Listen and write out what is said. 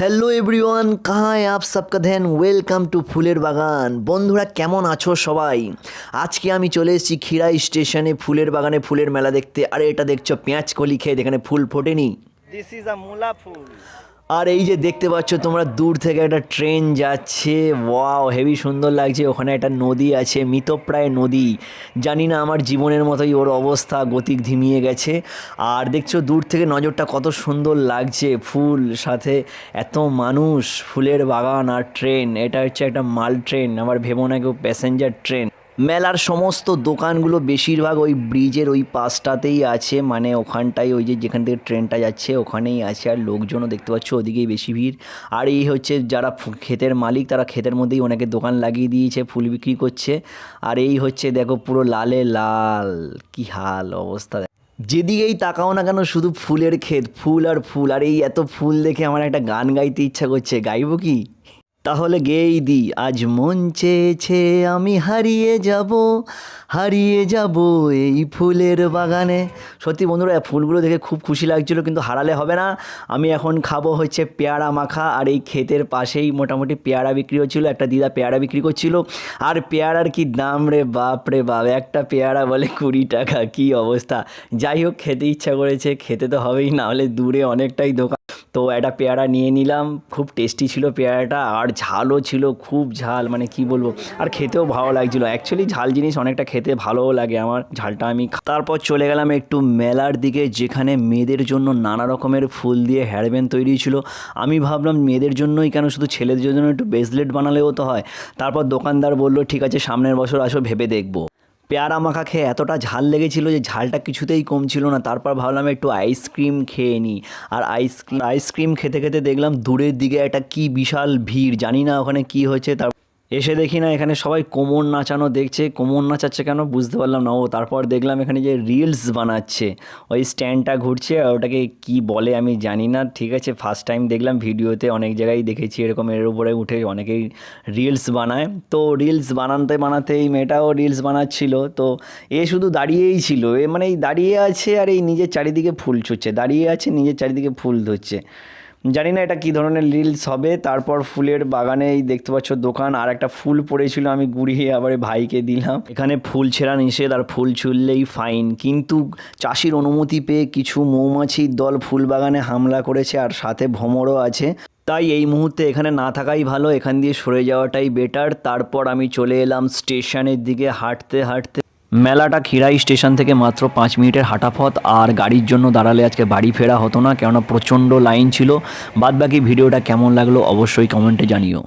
Hello everyone কাহায় up সবকা ধ্যান welcome to ফুলের বাগান। বন্ধুরা কেমন আছো সবাই? আজকে আমি চলে এসেছি খিরাই স্টেশনে ফুলের বাগানে ফুলের মেলা দেখতে। আরে এটা দেখছ পেঁয়াজ কলি খেয়ে এখানে ফুল ফোটেনি। দিস ইজ আ মুলা ফুল। আর এই যে দেখতে পাচ্ছ তোমরা দূর থেকে একটা ট্রেন যাচ্ছে। ওয়াও হেভি সুন্দর লাগছে। ওখানে একটা নদী আছে, মৃতপ্রায় নদী। জানি না আমার জীবনের মতোই ওর অবস্থা, গতিক ধিমিয়ে গেছে। আর দেখছ দূর থেকে নজরটা কত সুন্দর লাগছে। ফুল, সাথে এত মানুষ, ফুলের বাগান আর ট্রেন। এটা হচ্ছে একটা মাল ট্রেন, আবার ভেবো না কেউ প্যাসেঞ্জার ট্রেন। মেলার সমস্ত দোকানগুলো বেশিরভাগ ওই ব্রিজের ওই পাশটাতেই আছে। মানে ওখানটাই ওই যে যেখান থেকে ট্রেনটা যাচ্ছে, ওখানেই আছে। আর লোকজনও দেখতে পাচ্ছ, ওদিকেই বেশি ভিড়। আর এই হচ্ছে যারা ক্ষেতের মালিক, তারা ক্ষেতের মধ্যেই অনেকে দোকান লাগিয়ে দিয়েছে, ফুল বিক্রি করছে। আর এই হচ্ছে দেখো পুরো লালে লাল। কি হাল অবস্থা। যেদিকেই তাকাও না কেন, শুধু ফুলের ক্ষেত, ফুল আর ফুল। আর এই এত ফুল দেখে আমার একটা গান গাইতে ইচ্ছা করছে। গাইবো কি? তাহলে গেই দি, আজ মন চেয়েছে আমি হারিয়ে যাব হারিয়ে যাব এই ফুলের বাগানে। সত্যি বন্ধুরা ফুলগুলো দেখে খুব খুশি লাগছিল, কিন্তু হারালে হবে না। আমি এখন খাব হচ্ছে পেয়ারা মাখা, আর এই ক্ষেতের পাশেই মোটামুটি পেয়ারা বিক্রি হচ্ছিল, একটা দিদা পেয়ারা বিক্রি করছিল। আর পেয়ারার কি দাম রে বাপ রে বাপ, একটা পেয়ারা বলে কুড়ি টাকা, কি অবস্থা? যাই হোক, খেতে ইচ্ছা করেছে, খেতে তো হবেই, না হলে দূরে অনেকটাই দোকান। তো একটা পেয়ারা নিয়ে নিলাম, খুব টেস্টি ছিল পেয়ারাটা, আর ঝালও ছিল, খুব ঝাল মানে কি বলব, আর খেতেও ভালো লাগছিল। অ্যাকচুয়ালি ঝাল জিনিস অনেকটা খেতে ভালোও লাগে আমার, ঝালটা আমি তারপর চলে গেলাম একটু মেলার দিকে, যেখানে মেয়েদের জন্য নানা রকমের ফুল দিয়ে হেয়ারব্যান্ড তৈরি ছিল। আমি ভাবলাম মেয়েদের জন্যই কেন শুধু ছেলেদের জন্য একটু ব্রেসলেট বানালেও তো হয়? তারপর দোকানদার বলল, ঠিক আছে, সামনের বছর আসো, ভেবে দেখব। পেয়ারা মাখা খেয়ে এতটা ঝাল লেগেছিল যে ঝালটা কিছুতেই কমছিল না। তারপর ভাবলাম একটু আইসক্রিম খেয়ে নিই আর আইসক্রিম আইসক্রিম খেতে খেতে দেখলাম দূরের দিকে একটা কি বিশাল ভিড়। জানি না ওখানে কি হয়েছে, তার এসে দেখি না, এখানে সবাই কোমর নাচানো দেখছে, কোমর নাচাচ্ছে কেন বুঝতে পারলাম না। ও তারপর দেখলাম এখানে যে রিলস বানাচ্ছে, ওই স্ট্যান্ডটা ঘুরছে, আর ওটাকে কি বলে আমি জানি না। ঠিক আছে ফার্স্ট টাইম দেখলাম ভিডিওতে, অনেক জায়গায় দেখেছি এরকম, এর উপরে উঠে অনেকেই রিলস বানায়। তো রিলস বানাতে বানাতে এই মেয়েটাও রিলস বানাচ্ছিল। তো এ শুধু দাঁড়িয়েই ছিল, এ মানে এই দাঁড়িয়ে আছে আর এই নিজের চারিদিকে ফুল ছুটছে দাঁড়িয়ে আছে, নিজের চারিদিকে ফুল ধরছে। জানি না এটা কি ধরনের রিলস হবে। তারপর ফুলের বাগানে এই দেখতে পাচ্ছ দোকান, আর একটা ফুল পড়েছিল, আমি গুড়িয়ে আবার ভাইকে দিলাম। এখানে ফুল ছেঁড়া নিষেধ, আর ফুল ছুললেই ফাইন কিন্তু চাষির অনুমতি পেয়ে কিছু মৌমাছির দল ফুল বাগানে হামলা করেছে, আর সাথে ভ্রমরও আছে। তাই এই মুহূর্তে এখানে না থাকাই ভালো, এখান দিয়ে সরে যাওয়াটাই বেটার তারপর আমি চলে এলাম স্টেশনের দিকে, হাঁটতে হাঁটতে মেলাটা খিরাই স্টেশন থেকে মাত্র পাঁচ মিনিটের হাঁটা পথ আর গাড়ির জন্য দাঁড়ালে আজকে বাড়ি ফেরা হতো না, কেননা প্রচণ্ড লাইন ছিল। বাদবাকি ভিডিওটা কেমন লাগল অবশ্যই কমেন্টে জানিও।